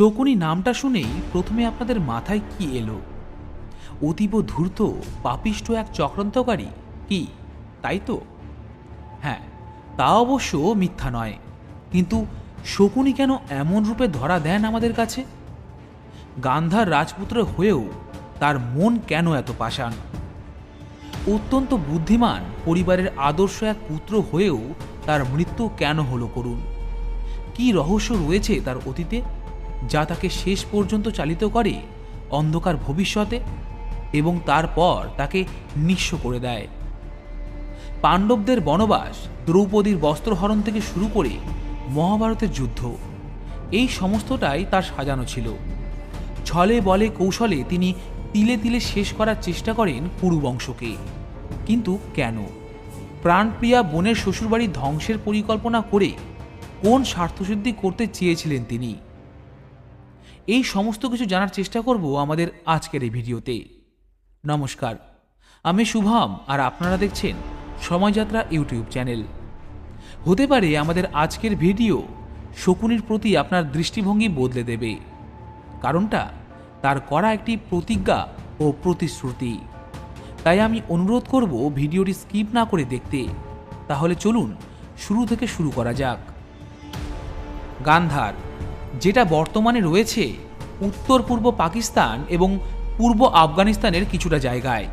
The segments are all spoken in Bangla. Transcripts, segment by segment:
শকুনি নামটা শুনেই প্রথমে আপনাদের মাথায় কি এলো? অতীব ধূর্ত পাপিষ্ট এক চক্রান্তকারী কি, তাই তো? হ্যাঁ তা অবশ্য মিথ্যা নয়। কিন্তু শকুনি কেন এমন রূপে ধরা দেন আমাদের কাছে? গান্ধার রাজপুত্র হয়েও তার মন কেন এত পাষাণ? অত্যন্ত বুদ্ধিমান পরিবারের আদর্শ এক পুত্র হয়েও তার মৃত্যু কেন হলো করুন কি রহস্য রয়েছে তার অতীতে? যা তাকে শেষ পর্যন্ত চালিত করে, অন্ধকার ভবিষ্যতে এবং তারপর তাকে নিঃস্ব করে দেয়। পাণ্ডবদের বনবাস দ্রৌপদীর বস্ত্রহরণ থেকে শুরু করে মহাভারতের যুদ্ধ, এই সমস্তটাই তার সাজানো ছিল। ছলে বলে কৌশলে তিনি তিলে তিলে শেষ করার চেষ্টা করেন কুরুবংশকে। কিন্তু কেন? প্রাণপ্রিয়া বোনের শ্বশুরবাড়ি ধ্বংসের পরিকল্পনা করে কোন স্বার্থসিদ্ধি করতে চেয়েছিলেন তিনি? এই সমস্ত কিছু জানার চেষ্টা করব আমাদের আজকের এই ভিডিওতে। নমস্কার, আমি শুভম আর আপনারা দেখছেন সময়যাত্রা ইউটিউব চ্যানেল। হতে পারে আমাদের আজকের ভিডিও শকুনির প্রতি আপনার দৃষ্টিভঙ্গি বদলে দেবে। কারণটা, তার করা একটি প্রতিজ্ঞা ও প্রতিশ্রুতি। তাই আমি অনুরোধ করব ভিডিওটি স্কিপ না করে দেখতে। তাহলে চলুন শুরু থেকে শুরু করা যাক। গান্ধার যেটা বর্তমানে রয়েছে উত্তর পূর্ব পাকিস্তান এবং পূর্ব আফগানিস্তানের কিছুটা জায়গায়।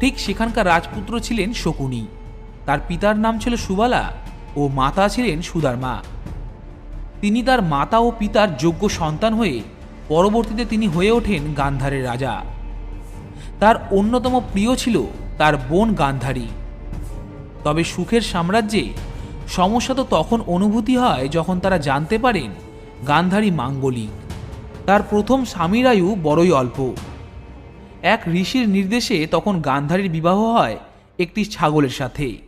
ঠিক সেখানকার রাজপুত্র ছিলেন শকুনি। তার পিতার নাম ছিল সুবালা ও মাতা ছিলেন সুদারমা তিনি তার মাতা ও পিতার যোগ্য সন্তান হয়ে পরবর্তীতে তিনি হয়ে ওঠেন গান্ধারের রাজা। তার অন্যতম প্রিয় ছিল তার বোন গান্ধারী। তবে সুখের সাম্রাজ্যে সমস্যা তো তখন অনুভূতি হয় যখন তারা জানতে পারেন গান্ধারী মাঙ্গলিক। তার প্রথম স্বামীর আয়ু বড়ই অল্প। এক ঋষির নির্দেশে তখন গান্ধারীর বিবাহ হয় একটি ছাগলের সাথে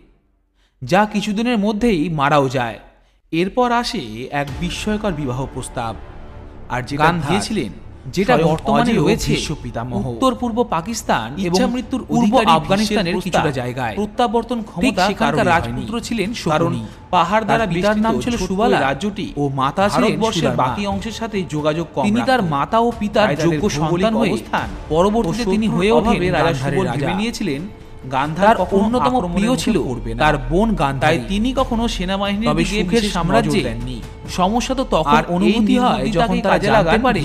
যা কিছুদিনের মধ্যেই মারাও যায়। এরপর আসে এক বিস্ময়কর বিবাহ প্রস্তাব। আর যে গান দিয়েছিলেন যেটা বর্তমানে রয়েছে উত্তর পূর্ব পাকিস্তান এবং মৃত্যুর পূর্ব আফগানিস্তানের কিছুটা জায়গায়। প্রত্যাবর্তন ক্ষমতা সেখানকার রাজপুত্র ছিলেন কারণ পাহাড় দ্বারা তার পিতার নাম ছিল সুবালা রাজ্যটি ও মাতা ছিলেন ভারতবর্ষের বাকি অংশের সাথে যোগাযোগ কম তিনি তার মাতা ও পিতার যোগ্য সন্তান হয়ে পরবর্তীতে তিনি হয়ে ওঠেন রাজা সুবল ভেবে নিয়েছিলেন গান্ধার অন্যতম প্রিয় ছিল। তার বোন গান্ধারী। তাই তিনি কখনো সেনাবাহিনীর তবে সুখের সাম্রাজ্যে সমস্যা তো তখন অনুভূতি হয় যখন তারা কাজে জানতে পারে।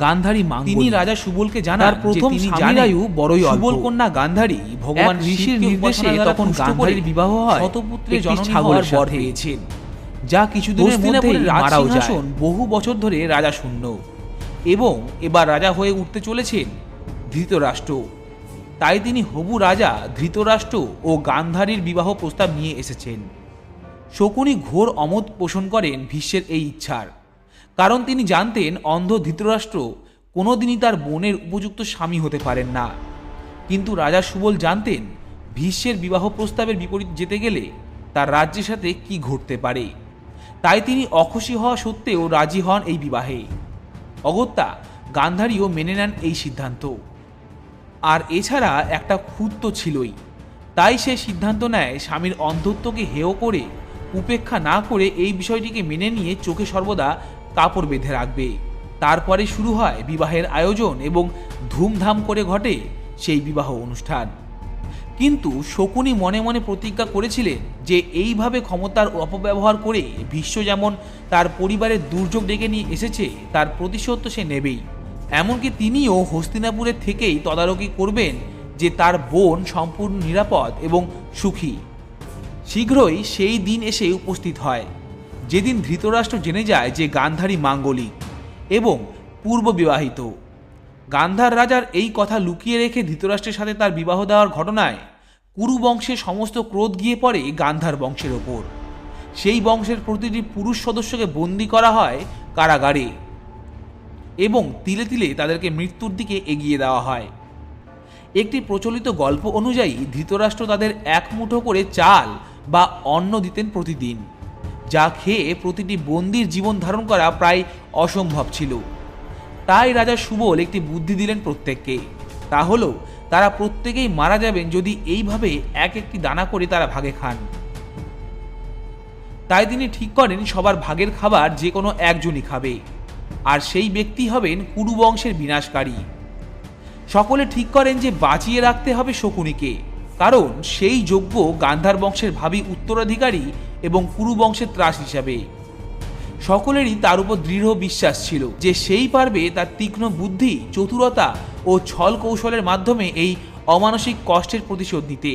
গান্ধারী মাঙ্গলিক তিনি রাজা সুবলকে জানান তার প্রথম বড়ই সুবল কন্যা গান্ধারী ভগবান ঋষির নির্দেশে তখন গান্ধারীর বিবাহ হয়। শতপুত্রের একটি ছাগলের বর। পেয়েছেন। যা কিছুদিনের হস্তিনাপুরের মারাও যায়। বহু বছর ধরে রাজা শূন্য। এবং এবার রাজা হয়ে উঠতে চলেছেন ধৃতরাষ্ট্র। তাই তিনি হবু রাজা, ধৃতরাষ্ট্র ও গান্ধারীর বিবাহ প্রস্তাব নিয়ে এসেছেন। শকুনি ঘোর অমত পোষণ করেন ভীষ্মের এই ইচ্ছার। কারণ তিনি জানতেন অন্ধ ধৃতরাষ্ট্র কোনোদিনই তার বোনের উপযুক্ত স্বামী হতে পারেন না। কিন্তু রাজা সুবল জানতেন ভীষ্মের বিবাহ প্রস্তাবের বিপরীত যেতে গেলে তার রাজ্যের সাথে কি ঘটতে পারে। তাই তিনি অখুশি হওয়া সত্ত্বেও রাজি হন এই বিবাহে। অগত্যা গান্ধারীও মেনে নেন এই সিদ্ধান্ত। আর এছাড়া একটা খুঁত তো ছিলই। তাই সে সিদ্ধান্ত নেয় স্বামীর অন্ধত্বকে হেয় করে, উপেক্ষা না করে এই বিষয়টিকে মেনে নিয়ে চোখে সর্বদা কাপড় বেঁধে রাখবে। তারপরে শুরু হয় বিবাহের আয়োজন এবং ধুমধাম করে ঘটে সেই বিবাহ অনুষ্ঠান। কিন্তু শকুনি মনে মনে প্রতিজ্ঞা করেছিলেন যে এইভাবে ক্ষমতার অপব্যবহার করে ভীষ্ম যেমন তার পরিবারের দুর্যোগ ডেকে নিয়ে এসেছে, তার প্রতিশোধ তো সে নেবেই। এমনকি তিনিও হস্তিনাপুরের থেকেই তদারকি করবেন যে তার বোন সম্পূর্ণ নিরাপদ এবং সুখী। শীঘ্রই সেই দিন এসে উপস্থিত হয়, যেদিন ধৃতরাষ্ট্র জেনে যায় যে গান্ধারী মাঙ্গলিক এবং পূর্ব বিবাহিত গান্ধার রাজার এই কথা লুকিয়ে রেখে ধৃতরাষ্ট্রের সাথে তার বিবাহ দেওয়ার ঘটনায় কুরু বংশের সমস্ত ক্রোধ গিয়ে পড়ে গান্ধার বংশের ওপর। সেই বংশের প্রতিটি পুরুষ সদস্যকে বন্দি করা হয় কারাগারে। এবং তিলে তিলে তাদেরকে মৃত্যুর দিকে এগিয়ে দেওয়া হয়। একটি প্রচলিত গল্প অনুযায়ী ধৃতরাষ্ট্র তাদের এক মুঠো করে চাল বা অন্ন দিতেন প্রতিদিন, যা খেয়ে প্রতিটি বন্দির জীবন ধারণ করা প্রায় অসম্ভব ছিল। তাই রাজা সুবল একটি বুদ্ধি দিলেন প্রত্যেককে, তা হলো তারা প্রত্যেকেই মারা যাবেন যদি এইভাবে এক একটি দানা করে তারা ভাগে খান। তাই তিনি ঠিক করেন সবার ভাগের খাবার যে কোনো একজনই খাবে। আর সেই ব্যক্তি হবেন কুরু বংশের বিনাশকারী। সকলে ঠিক করেন যে বাঁচিয়ে রাখতে হবে শকুনিকে, কারণ সেই যোগ্য গান্ধার বংশের ভাবি উত্তরাধিকারী এবং কুরু বংশের ত্রাস হিসাবে। সকলেরই তার উপর দৃঢ় বিশ্বাস ছিল যে সেই পারবে তার তীক্ষ্ণ বুদ্ধি, চতুরতা ও ছল কৌশলের মাধ্যমে এই অমানসিক কষ্টের প্রতিশোধ নিতে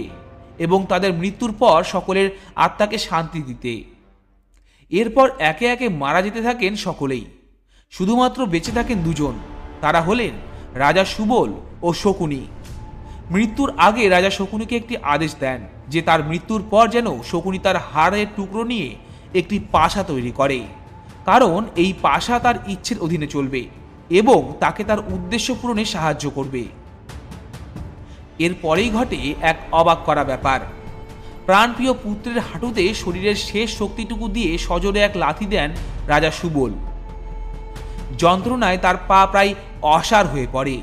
এবং তাদের মৃত্যুর পর সকলের আত্মাকে শান্তি দিতে। এরপর একে একে মারা যেতে থাকেন সকলেই। শুধুমাত্র বেঁচে থাকেন দুজন, তারা হলেন রাজা সুবল ও শকুনি। মৃত্যুর আগে রাজা শকুনিকে একটি আদেশ দেন যে তার মৃত্যুর পর যেন শকুনি তার হাড়ের টুকরো নিয়ে একটি পাশা তৈরি করে। কারণ এই পাশা তার ইচ্ছের অধীনে চলবে এবং তাকে তার উদ্দেশ্য পূরণে সাহায্য করবে। এরপরেই ঘটে এক অবাক করা ব্যাপার। প্রাণপ্রিয় পুত্রের হাঁটুতে শরীরের শেষ শক্তিটুকু দিয়ে সজোরে এক লাথি দেন রাজা সুবল। যন্ত্রণায় তার পা প্রায় অসার হয়ে পড়ে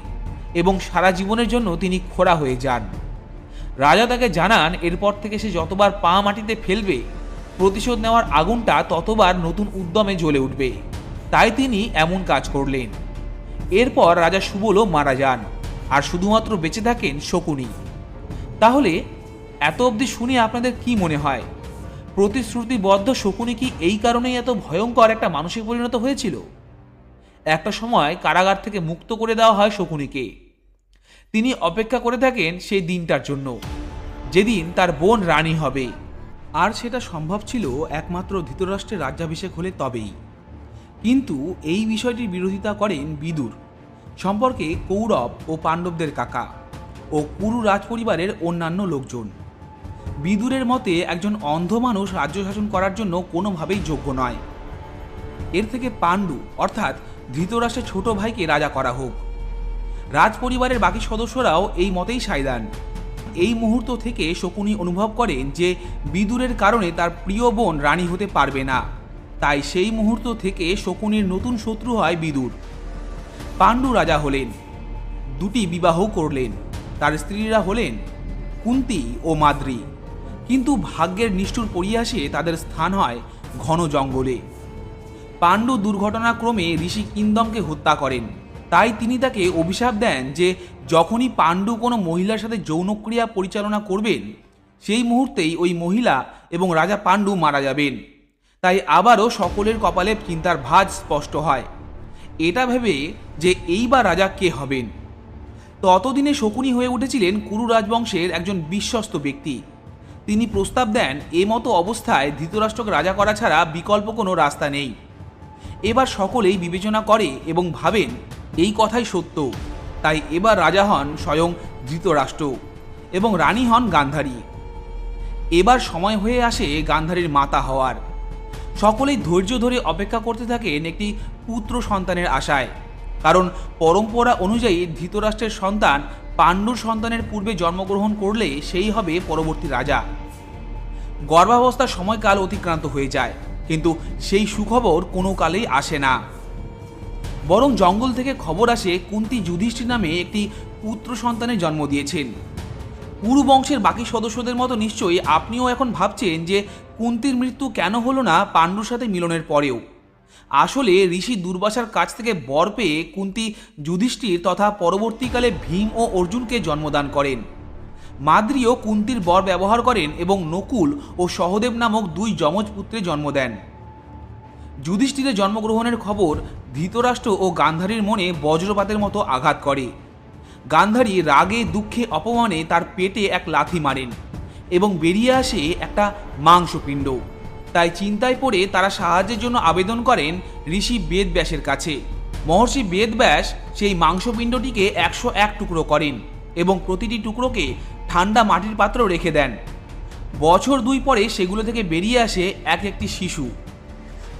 এবং সারা জীবনের জন্য তিনি খোড়া হয়ে যান। রাজা তাকে জানান, এরপর থেকে সে যতবার পা মাটিতে ফেলবে, প্রতিশোধ নেওয়ার আগুনটা ততবার নতুন উদ্যমে জ্বলে উঠবে। তাই তিনি এমন কাজ করলেন। এরপর রাজা সুবলও মারা যান, আর শুধুমাত্র বেঁচে থাকেন শকুনি। তাহলে, এত অবধি শুনে আপনাদের কি মনে হয়? প্রতিশ্রুতিবদ্ধ শকুনি কি এই কারণেই এত ভয়ঙ্কর একটা মানসিক পরিণত হয়েছিল? একটা সময় কারাগার থেকে মুক্ত করে দেওয়া হয় শকুনিকে। তিনি অপেক্ষা করে থাকেন সেই দিনটার জন্য। যেদিন তার বোন রানী হবে। আর সেটা সম্ভব ছিল একমাত্র ধৃতরাষ্ট্রের রাজ্যাভিষেক হলে তবেই। কিন্তু এই বিষয়টির বিরোধিতা করেন বিদুর, সম্পর্কে কৌরব ও পাণ্ডবদের কাকা ও কুরু রাজপরিবারের অন্যান্য লোকজন। বিদুরের মতে একজন অন্ধ মানুষ রাজ্য শাসন করার জন্য কোনোভাবেই যোগ্য নয়। এর থেকে পাণ্ডু, অর্থাৎ ধৃতরাষ্ট্রের ছোট ভাইকে রাজা করা হোক। রাজপরিবারের বাকি সদস্যরাও এই মতেই সায় দেন। এই মুহূর্ত থেকে শকুনি অনুভব করেন যে বিদুরের কারণে তার প্রিয় বোন রানী হতে পারবে না। তাই সেই মুহূর্ত থেকে শকুনির নতুন শত্রু হয় বিদুর। পাণ্ডু রাজা হলেন, দুটি বিবাহ করলেন। তার স্ত্রীরা হলেন কুন্তি ও মাদ্রি। কিন্তু ভাগ্যের নিষ্ঠুর পরিহাসে তাদের স্থান হয় ঘন জঙ্গলে। পাণ্ডু দুর্ঘটনাক্রমে ঋষি কিন্দমকে হত্যা করেন। তাই তিনি তাকে অভিশাপ দেন যে যখনই পাণ্ডু কোনো মহিলার সাথে যৌনক্রিয়া পরিচালনা করবেন, সেই মুহূর্তেই ওই মহিলা এবং রাজা পাণ্ডু মারা যাবেন। তাই আবারও সকলের কপালে চিন্তার ভাজ স্পষ্ট হয়। এটা ভেবে যে এইবার রাজা কে হবেন? ততদিনে শকুনি হয়ে উঠেছিলেন কুরু রাজবংশের একজন বিশ্বস্ত ব্যক্তি। তিনি প্রস্তাব দেন, এ মতো অবস্থায় ধৃতরাষ্ট্রকে রাজা করা ছাড়া বিকল্প কোনো রাস্তা নেই। এবার সকলেই বিবেচনা করে এবং ভাবেন, এই কথাই সত্য। তাই এবার রাজা হন স্বয়ং ধৃতরাষ্ট্র এবং রানী হন গান্ধারী। এবার সময় হয়ে আসে গান্ধারীর মাতা হওয়ার। সকলেই ধৈর্য ধরে অপেক্ষা করতে থাকেন একটি পুত্র সন্তানের আশায়। কারণ পরম্পরা অনুযায়ী ধৃতরাষ্ট্রের সন্তান পাণ্ডুর সন্তানের পূর্বে জন্মগ্রহণ করলে সেই হবে পরবর্তী রাজা। গর্ভাবস্থার সময়কাল অতিক্রান্ত হয়ে যায়। কিন্তু সেই সুখবর কোনো কালেই আসে না। বরং জঙ্গল থেকে খবর আসে কুন্তি যুধিষ্ঠির নামে একটি পুত্র সন্তানের জন্ম দিয়েছেন। পুরু বংশের বাকি সদস্যদের মতো নিশ্চয়ই আপনিও এখন ভাবছেন যে কুন্তির মৃত্যু কেন হলো না পাণ্ডুর সাথে মিলনের পরেও। আসলে ঋষি দুর্বাসার কাছ থেকে বর পেয়ে কুন্তি যুধিষ্ঠির তথা পরবর্তীকালে ভীম ও অর্জুনকে জন্মদান করেন। মাদ্রিও কুন্তির বর ব্যবহার করেন এবং নকুল ও সহদেব নামক দুই যমজ পুত্রে জন্ম দেন। যুধিষ্ঠিরের জন্মগ্রহণের খবর ধৃতরাষ্ট্র ও গান্ধারীর মনে বজ্রপাতের মতো আঘাত করে। গান্ধারী রাগে, দুঃখে, অপমানে তার পেটে এক লাথি মারেন এবং বেরিয়ে আসে একটা মাংসপিণ্ড। তাই চিন্তায় পড়ে তারা সাহায্যের জন্য আবেদন করেন ঋষি বেদব্যাসের কাছে। মহর্ষি বেদব্যাস সেই মাংসপিণ্ডটিকে একশো এক টুকরো করেন এবং প্রতিটি টুকরোকে ঠান্ডা মাটির পাত্র রেখে দেন। বছর দুই পরে সেগুলো থেকে বেরিয়ে আসে এক একটি শিশু।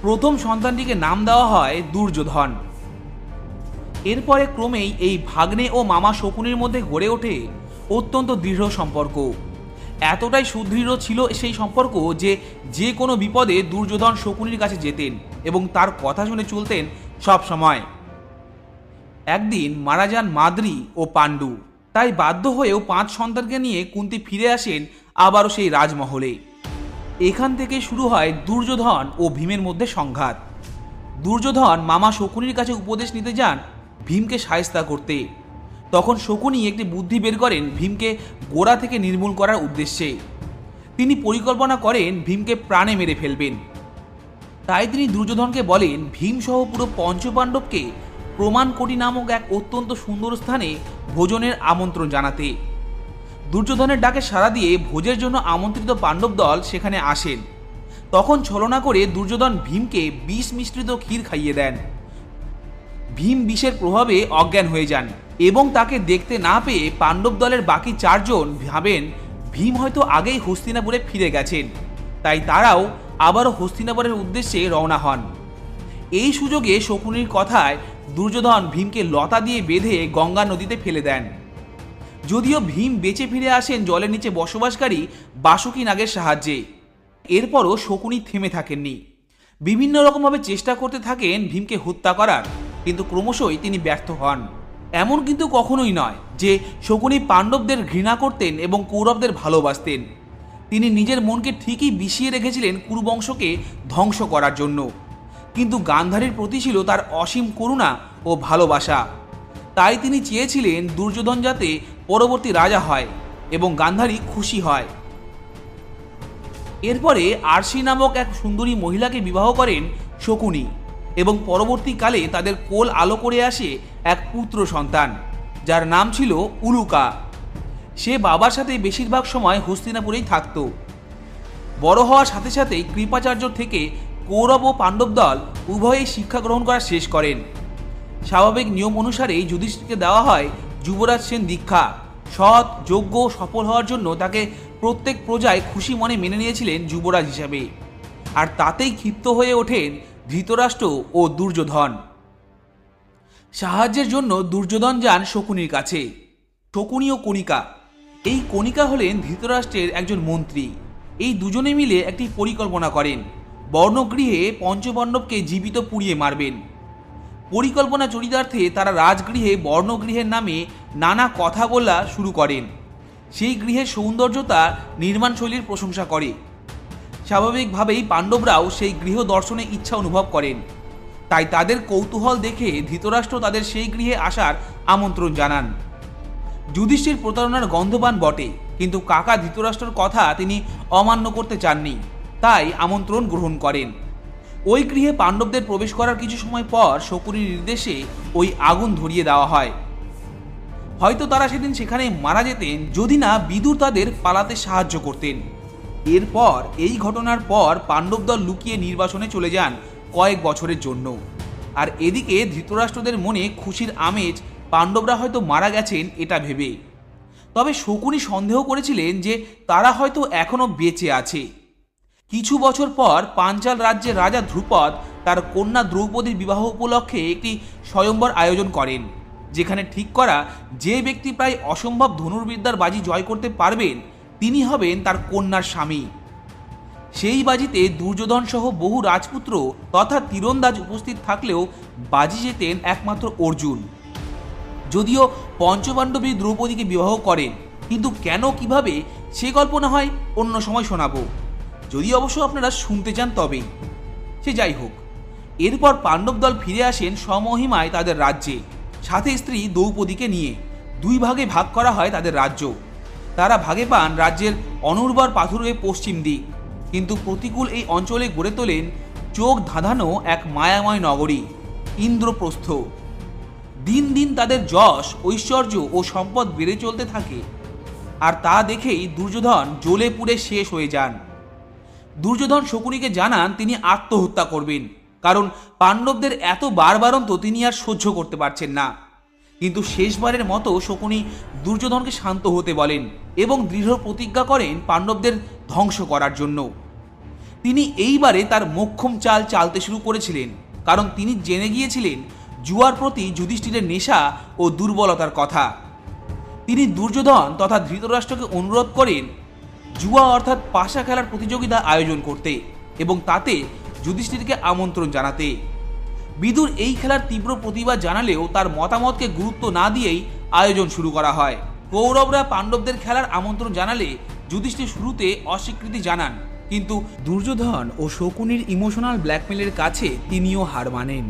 প্রথম সন্তানটিকে নাম দেওয়া হয় দুর্যোধন। এরপরে ক্রমেই এই ভাগ্নে ও মামা শকুনির মধ্যে গড়ে ওঠে অত্যন্ত দৃঢ় সম্পর্ক। এতটাই সুদৃঢ় ছিল সেই সম্পর্ক যে যে কোনো বিপদে দুর্যোধন শকুনির কাছে যেতেন এবং তার কথা শুনে চলতেন সব সময় একদিন মারা যান মাদ্রি ও পাণ্ডু। তাই বাধ্য হয়েও পাঁচ সন্তানকে নিয়ে কুন্তি ফিরে আসেন আবারও সেই রাজমহলে। এখান থেকে শুরু হয় দুর্যোধন ও ভীমের মধ্যে সংঘাত। দুর্যোধন মামা শকুনির কাছে উপদেশ নিতে যান ভীমকে সায়স্তা করতে। তখন শকুনি একটি বুদ্ধি বের করেন ভীমকে গোড়া থেকে নির্মূল করার উদ্দেশ্যে। তিনি পরিকল্পনা করেন ভীমকে প্রাণে মেরে ফেলবেন। তাই তিনি দুর্যোধনকে বলেন, ভীমসহ পুরো পঞ্চপাণ্ডবকে প্রমাণকোটি নামক এক অত্যন্ত সুন্দর স্থানে ভোজনের আমন্ত্রণ জানাতে। দুর্যোধনের ডাকে সাড়া দিয়ে ভোজের জন্য আমন্ত্রিত পাণ্ডব দল সেখানে আসেন। তখন ছলনা করে দুর্যোধন ভীমকে বিষ মিশ্রিত ক্ষীর খাইয়ে দেন। ভীম বিষের প্রভাবে অজ্ঞান হয়ে যান এবং তাকে দেখতে না পেয়ে পাণ্ডব দলের বাকি চারজন ভাবেন, ভীম হয়তো আগেই হস্তিনাপুরে ফিরে গেছেন। তাই তারাও আবারও হস্তিনাপুরের উদ্দেশ্যে রওনা হন। এই সুযোগে শকুনির কথায় দুর্যোধন ভীমকে লতা দিয়ে বেঁধে গঙ্গা নদীতে ফেলে দেন। যদিও ভীম বেঁচে ফিরে আসেন জলের নিচে বসবাসকারী বাসুকী নাগের সাহায্যে। এরপরও শকুনি থেমে থাকেননি। বিভিন্ন রকমভাবে চেষ্টা করতে থাকেন ভীমকে হত্যা করার, কিন্তু ক্রমশই তিনি ব্যর্থ হন। এমন কিন্তু কখনোই নয় যে শকুনি পাণ্ডবদের ঘৃণা করতেন এবং কৌরবদের ভালোবাসতেন। তিনি নিজের মনকে ঠিকই বিষিয়ে রেখেছিলেন কুরুবংশকে ধ্বংস করার জন্য। কিন্তু গান্ধারীর প্রতি ছিল তার অসীম করুণা ও ভালোবাসা। তাই তিনি চেয়েছিলেন দুর্যোধন যাতে পরবর্তী রাজা হয় এবং গান্ধারী খুশি হয়। এরপরে আরশি নামক এক সুন্দরী মহিলাকে বিবাহ করেন শকুনি এবং পরবর্তীকালে তাদের কোল আলো করে আসে এক পুত্র সন্তান, যার নাম ছিল উলুকা। সে বাবার সাথে বেশিরভাগ সময় হস্তিনাপুরেই থাকত। বড় হওয়ার সাথে সাথেই কৃপাচার্য থেকে কৌরব ও পাণ্ডব দল উভয়েই শিক্ষা গ্রহণ করা শেষ করেন। স্বাভাবিক নিয়ম অনুসারেই যুধিষ্ঠিরকে দেওয়া হয় যুবরাজ সেন দীক্ষা। সৎ, যোগ্য সফল হওয়ার জন্য তাকে প্রত্যেক প্রজায় খুশি মনে মেনে নিয়েছিলেন যুবরাজ হিসাবে। আর তাতেই ক্ষিপ্ত হয়ে ওঠেন ধৃতরাষ্ট্র ও দুর্যোধন। সাহায্যের জন্য দুর্যোধন যান শকুনির কাছে। শকুনি ও কণিকা। এই কণিকা হলেন ধৃতরাষ্ট্রের একজন মন্ত্রী। এই দুজনে মিলে একটি পরিকল্পনা করেন। বর্ণগৃহে পঞ্চপাণ্ডবকে জীবিত পুড়িয়ে মারবেন। পরিকল্পনা চরিতার্থে তারা রাজগৃহে বর্ণগৃহের নামে নানা কথা বলা শুরু করেন। সেই গৃহের সৌন্দর্যতা নির্মাণশৈলীর প্রশংসা করে। স্বাভাবিকভাবেই পাণ্ডবরাও সেই গৃহ দর্শনে ইচ্ছা অনুভব করেন। তাই তাদের কৌতূহল দেখে ধৃতরাষ্ট্র তাদের সেই গৃহে আসার আমন্ত্রণ জানান। যুধিষ্ঠির প্রতারণার গন্ধবান বটে, কিন্তু কাকা ধৃতরাষ্ট্রের কথা তিনি অমান্য করতে চাননি। তাই আমন্ত্রণ গ্রহণ করেন। ওই গৃহে পাণ্ডবদের প্রবেশ করার কিছু সময় পর শকুনির নির্দেশে ওই আগুন ধরিয়ে দেওয়া হয়। হয়তো তারা সেদিন সেখানে মারা যেতেন যদি না বিদুর তাদের পালাতে সাহায্য করতেন। এরপর এই ঘটনার পর পাণ্ডব দল লুকিয়ে নির্বাসনে চলে যান কয়েক বছরের জন্য। আর এদিকে ধৃতরাষ্ট্রদের মনে খুশির আমেজ, পাণ্ডবরা হয়তো মারা গেছেন এটা ভেবে। তবে শকুনি সন্দেহ করেছিলেন যে তারা হয়তো এখনও বেঁচে আছে। কিছু বছর পর পাঞ্চাল রাজ্যের রাজা ধ্রুপদ তার কন্যা দ্রৌপদীর বিবাহ উপলক্ষে একটি স্বয়ম্বর আয়োজন করেন, যেখানে ঠিক করা যে ব্যক্তি প্রায় অসম্ভব ধনুর্বিদ্যার বাজি জয় করতে পারবেন, তিনি হবেন তার কন্যার স্বামী। সেই বাজিতে দুর্যোধন সহ বহু রাজপুত্র তথা তীরন্দাজ উপস্থিত থাকলেও বাজি যেতেন একমাত্র অর্জুন। যদিও পঞ্চপাণ্ডবী দ্রৌপদীকে বিবাহ করেন, কিন্তু কেন কীভাবে সে গল্প না হয় অন্য সময় শোনাবো। যদি অবশ্য আপনারা শুনতে চান তবেই। সে যাই হোক, এরপর পাণ্ডব দল ফিরে আসেন সমহিমায় তাদের রাজ্যে। সাথে স্ত্রী দ্রৌপদীকে নিয়ে দুই ভাগে ভাগ করা হয় তাদের রাজ্য। তারা ভাগে পান রাজ্যের অনুর্বর পাথুরে পশ্চিম দিক। কিন্তু প্রতিকূল এই অঞ্চলে গড়ে তোলেন চোখ ধাঁধানো এক মায়াময় নগরী, ইন্দ্রপ্রস্থ। দিন দিন তাদের যশ, ঐশ্বর্য ও সম্পদ বেড়ে চলতে থাকে। আর তা দেখেই দুর্যোধন জ্বলে পুড়ে শেষ হয়ে যান। দুর্যোধন শকুনিকে জানান তিনি আত্মহত্যা করবেন, কারণ পাণ্ডবদের এত বারবারন্ত তিনি আর সহ্য করতে পারছেন না। কিন্তু শেষবারের মতো শকুনি দুর্যোধনকে শান্ত হতে বলেন এবং দৃঢ় প্রতিজ্ঞা করেন পাণ্ডবদের ধ্বংস করার জন্য। তিনি এইবারে তার মোক্ষম চাল চালতে শুরু করেছিলেন, কারণ তিনি জেনে গিয়েছিলেন জুয়ার প্রতি যুধিষ্ঠিরের নেশা ও দুর্বলতার কথা। তিনি দুর্যোধন তথা ধৃতরাষ্ট্রকে অনুরোধ করেন জুয়া অর্থাৎ পাশা খেলার প্রতিযোগিতা আয়োজন করতে এবং তাতে যুধিষ্ঠিরকে আমন্ত্রণ জানাতে। বিদুর এই খেলার তীব্র প্রতিবাদ জানালেও তার মতামতকে গুরুত্ব না দিয়েই আয়োজন শুরু করা হয়। কৌরবরা পাণ্ডবদের খেলার আমন্ত্রণ জানালে যুধিষ্ঠির শুরুতে অস্বীকৃতি জানান, কিন্তু দুর্যোধন ও শকুনির ইমোশনাল ব্ল্যাকমেলের কাছে তিনিও হার মানেন।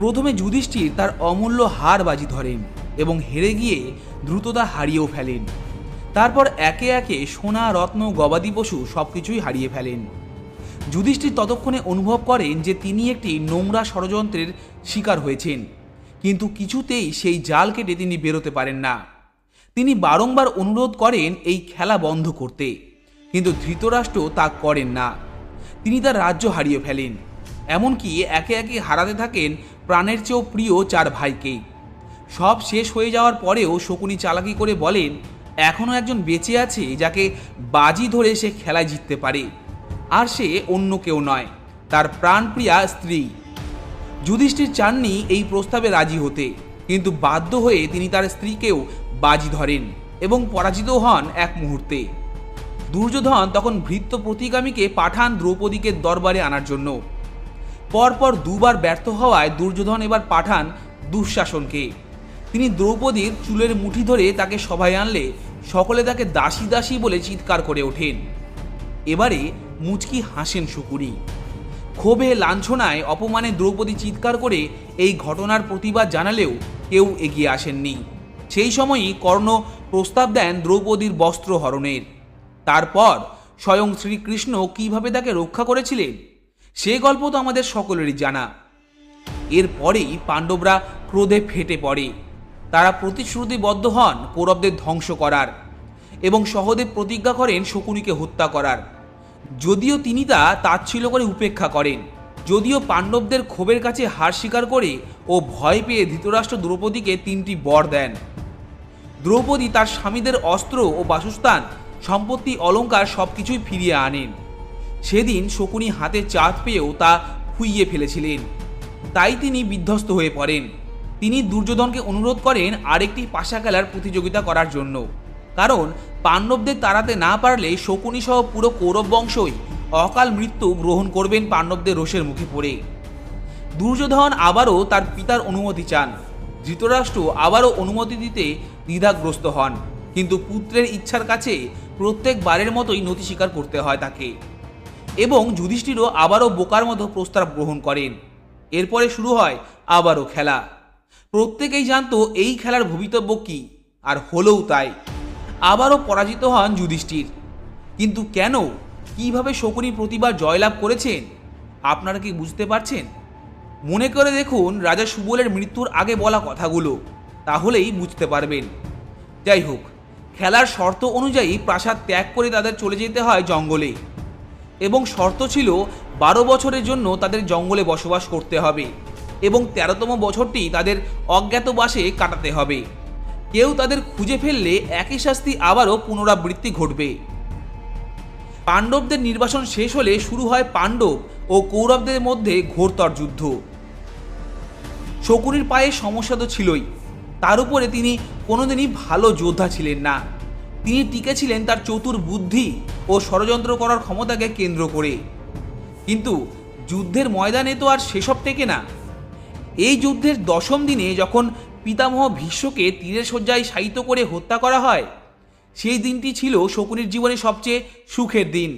প্রথমে যুধিষ্ঠির তার অমূল্য হার বাজি ধরেন এবং হেরে গিয়ে দ্রুততা হারিয়েও ফেলেন। তারপর একে একে সোনা, রত্ন, গবাদি পশু সব কিছুই হারিয়ে ফেলেন। যুধিষ্ঠির ততক্ষণে অনুভব করেন যে তিনি একটি নোংরা ষড়যন্ত্রের শিকার হয়েছেন, কিন্তু কিছুতেই সেই জাল কেটে তিনি বেরোতে পারেন না। তিনি বারংবার অনুরোধ করেন এই খেলা বন্ধ করতে, কিন্তু ধৃতরাষ্ট্র তা করেন না। তিনি তার রাজ্য হারিয়ে ফেলেন, এমনকি একে একে হারাতে থাকেন প্রাণের চেয়েও প্রিয় চার ভাইকে। সব শেষ হয়ে যাওয়ার পরেও শকুনি চালাকি করে বলেন এখনও একজন বেঁচে আছে যাকে বাজি ধরে সে খেলায় জিততে পারে। আর সে অন্য কেউ নয়, তার প্রাণপ্রিয়া স্ত্রী। যুধিষ্ঠির চাননি এই প্রস্তাবে রাজি হতে, কিন্তু বাধ্য হয়ে তিনি তার স্ত্রীকেও বাজি ধরেন এবং পরাজিত হন এক মুহূর্তে। দুর্যোধন তখন ভৃত্য প্রতিগামীকে পাঠান দ্রৌপদীকে দরবারে আনার জন্য। পরপর দুবার ব্যর্থ হওয়ায় দুর্যোধন এবার পাঠান দুঃশাসনকে। তিনি দ্রৌপদীর চুলের মুঠি ধরে তাকে সভায় আনলে সকলে তাকে দাসী দাসী বলে চিৎকার করে ওঠেন। এবারে মুচকি হাসেন শুকুরি ক্ষোভে, লাঞ্ছনায়, অপমানে দ্রৌপদী চিৎকার করে এই ঘটনার প্রতিবাদ জানালেও কেউ এগিয়ে আসেননি। সেই সময়ই কর্ণ প্রস্তাব দেন দ্রৌপদীর বস্ত্র হরণের। তারপর স্বয়ং শ্রীকৃষ্ণ কীভাবে তাকে রক্ষা করেছিলেন, সে গল্প তো আমাদের সকলেরই জানা। এরপরেই পাণ্ডবরা ক্রোধে ফেটে পড়ে। তারা প্রতিশ্রুতিবদ্ধ হন কৌরবদের ধ্বংস করার এবং সহদেব প্রতিজ্ঞা করেন শকুনিকে হত্যা করার। যদিও তিনি তা তাচ্ছিল্য করে উপেক্ষা করেন, যদিও পাণ্ডবদের ক্ষোভের কাছে হার স্বীকার করে ও ভয় পেয়ে ধৃতরাষ্ট্র দ্রৌপদীকে তিনটি বর দেন। দ্রৌপদী তার স্বামীদের অস্ত্র ও বাসস্থান, সম্পত্তি অলংকার সব কিছুই ফিরিয়ে আনেন। সেদিন শকুনি হাতে চাঁদ পেয়েও তা খুইয়ে ফেলেছিলেন। তাই তিনি বিধ্বস্ত হয়ে পড়েন। তিনি দুর্যোধনকে অনুরোধ করেন আরেকটি পাশা খেলার প্রতিযোগিতা করার জন্য। কারণ, পাণ্ডবদের তাড়াতে না পারলে শকুনি সহ পুরো কৌরব বংশই অকাল মৃত্যু গ্রহণ করবেন পাণ্ডবদের রোষের মুখে পড়ে। দুর্যোধন আবারও তার পিতার অনুমতি চান। ধৃতরাষ্ট্র আবারও অনুমতি দিতে দ্বিধাগ্রস্ত হন। কিন্তু পুত্রের ইচ্ছার কাছে প্রত্যেকবারের মতোই নথি স্বীকার করতে হয় তাকে। এবং যুধিষ্ঠিরও আবারও বোকার মতো প্রস্তাব গ্রহণ করেন। এরপরে শুরু হয় আবারও খেলা। প্রত্যেকেই জানতো এই খেলার ভবিতব্য কী, আর হলেও তাই। আবারও পরাজিত হন যুধিষ্ঠির। কিন্তু কেন? কীভাবে শকুনি প্রতিবার জয়লাভ করেছেন? আপনারা কি বুঝতে পারছেন? মনে করে দেখুন রাজা সুবলের মৃত্যুর আগে বলা কথাগুলো, তাহলেই বুঝতে পারবেন। যাই হোক, খেলার শর্ত অনুযায়ী প্রাসাদ ত্যাগ করে তাদের চলে যেতে হয় জঙ্গলে। এবং শর্ত ছিল বারো বছরের জন্য তাদের জঙ্গলে বসবাস করতে হবে। এবং তেরোতম বছরটি তাদের অজ্ঞাতবাসে কাটাতে হবে। কেউ তাদের খুঁজে ফেললে একই শাস্তি আবারও পুনরাবৃত্তি ঘটবে। পাণ্ডবদের নির্বাসন শেষ হলে শুরু হয় পাণ্ডব ও কৌরবদের মধ্যে ঘোরতর যুদ্ধ। শকুনির পায়ে সমস্যা তো ছিলই। তার উপরে তিনি কোনোদিনই ভালো যোদ্ধা ছিলেন না। তিনি টিকে ছিলেন তার চতুর বুদ্ধি ও ষড়যন্ত্র করার ক্ষমতাকে কেন্দ্র করে। কিন্তু যুদ্ধের ময়দানে তো আর সেসব টেকে না। এই যুদ্ধের দশম দিনে যখন পিতামহ ভীষ্মকে তীরের শয্যায় শায়িত করে হত্যা করা হয়, সেই দিনটি ছিল শকুনির জীবনে সবচেয়ে সুখের দিন।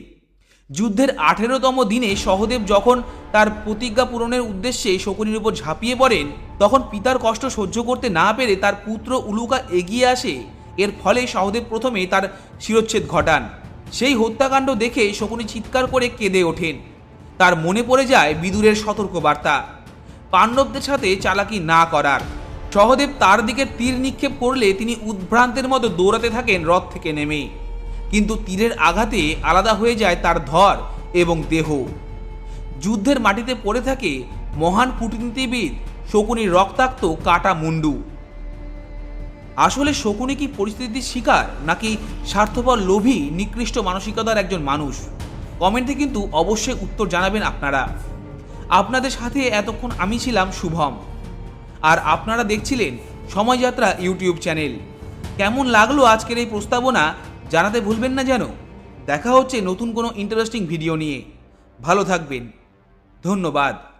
যুদ্ধের আঠেরোতম দিনে সহদেব যখন তার প্রতিজ্ঞা পূরণের উদ্দেশ্যে শকুনির উপর ঝাঁপিয়ে পড়েন, তখন পিতার কষ্ট সহ্য করতে না পেরে তার পুত্র উলুকা এগিয়ে আসে। এর ফলে সহদেব প্রথমে তার শিরোচ্ছেদ ঘটান। সেই হত্যাকাণ্ড দেখে শকুনি চিৎকার করে কেঁদে ওঠেন। তার মনে পড়ে যায় বিদুরের সতর্কবার্তা। পাণ্ডবদের সাথে চালাকি না করার। সহদেব তার দিকে তীর নিক্ষেপ করলে তিনি উদ্ভ্রান্তের মতো দৌড়াতে থাকেন রথ থেকে নেমে। কিন্তু তীরের আঘাতে আলাদা হয়ে যায় তার ধর এবং দেহ। যুদ্ধের মাটিতে পড়ে থাকে মহান কূটনীতিবিদ শকুনির রক্তাক্ত কাটা মুন্ডু। আসলে শকুনি কি পরিস্থিতির শিকার নাকি স্বার্থপর লোভী নিকৃষ্ট মানসিকতার একজন মানুষ? কমেন্টে কিন্তু অবশ্যই উত্তর জানাবেন আপনারা। আপনাদের সাথে এতক্ষণ আমি ছিলাম শুভম। আর আপনারা দেখছিলেন সময়যাত্রা ইউটিউব চ্যানেল। কেমন লাগল আজকের এই প্রস্তাবনা জানাতে ভুলবেন না যেন। দেখা হচ্ছে নতুন কোনো ইন্টারেস্টিং ভিডিও নিয়ে। ভালো থাকবেন। ধন্যবাদ।